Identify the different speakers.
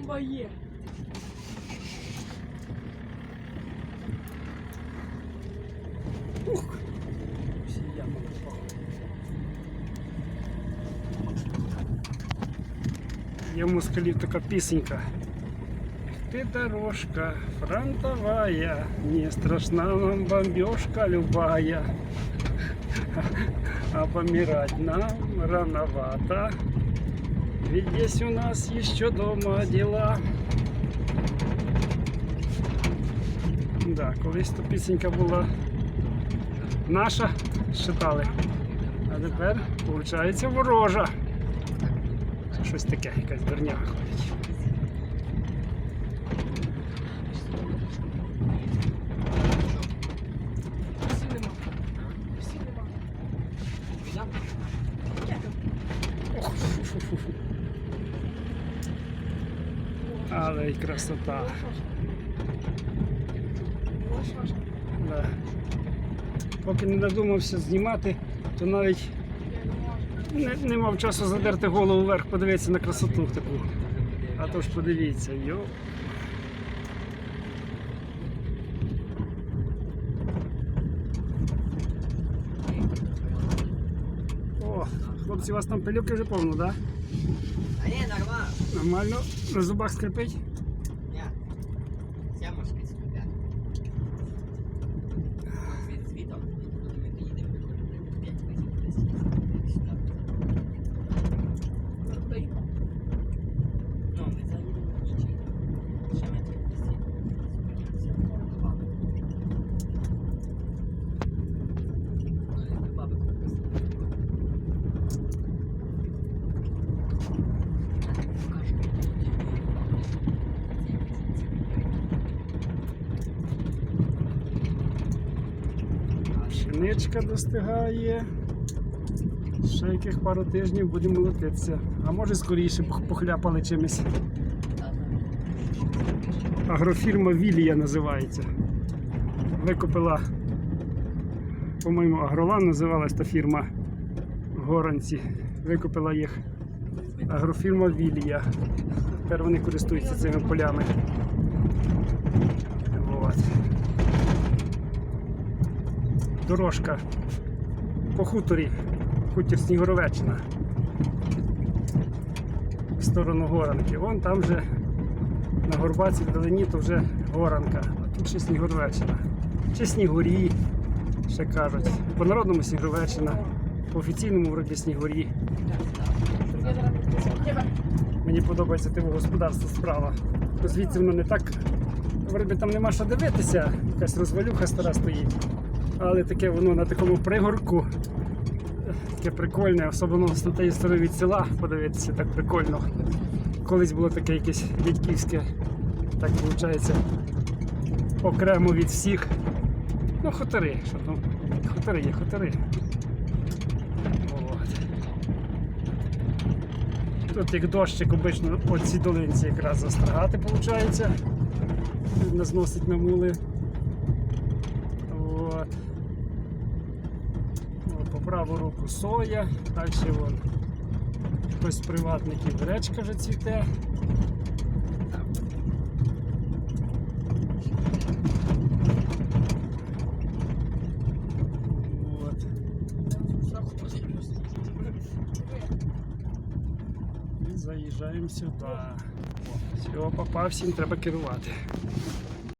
Speaker 1: бомба є.
Speaker 2: Ух! Всі ями попав. Є в москалів така пісенька. Эх ты дорожка фронтовая, не страшна нам бомбежка любая. А помирать нам рановато, Ведь здесь у нас еще дома дела. Да, колись то пісенька була наша, считали. А тепер, виходить, ворожа. Щось таке, якась дурня ходить. Але й красота. Да. Поки не надумався знімати, то навіть не, не мав часу задерти голову вверх, подивитися на красоту таку. А то ж подивіться, йо. О, хлопці, у вас там пилюки вже повно, так? Да?
Speaker 3: А не, нормально.
Speaker 2: Нормально, на зубах скрипить. Пшеничка достигає. Ще яких пару тижнів будемо летитися. А може скоріше похляпали чимось. Агрофірма Вілія називається. Викупила, по-моєму, Агролан називалась та фірма Горанці. Викупила їх агрофірма Вілія. Тепер вони користуються цими полями. Вот. Дорожка по хуторі, хутір Снігуровеччина. В сторону Горанки. Вон там вже на Горбаці вдалині то вже Горанка, а тут ще Снігуровеччина. Чи Снігурі, ще кажуть. По народному Снігуровеччина, по офіційному вроді Снігурі. Мені подобається тиво господарство справа. Звідси воно не так. Вроді там нема що дивитися, якась розвалюха стара стоїть. Але таке воно на такому пригорку. Таке прикольне, особливо з тієї сторони від села подивитися, так прикольно. Колись було таке якесь дядьківське, так виходить, окремо від всіх. Ну, хутори, що там. Хутори є, хутори. От. Тут як дощик обично по цій долинці якраз застрагати виходить. Не зносить на мули. От. О, по праву руку соя, далі вон хтось з приватників гречка вже цвіте. Заїжджаємо сюди. Все, попав, всім треба керувати.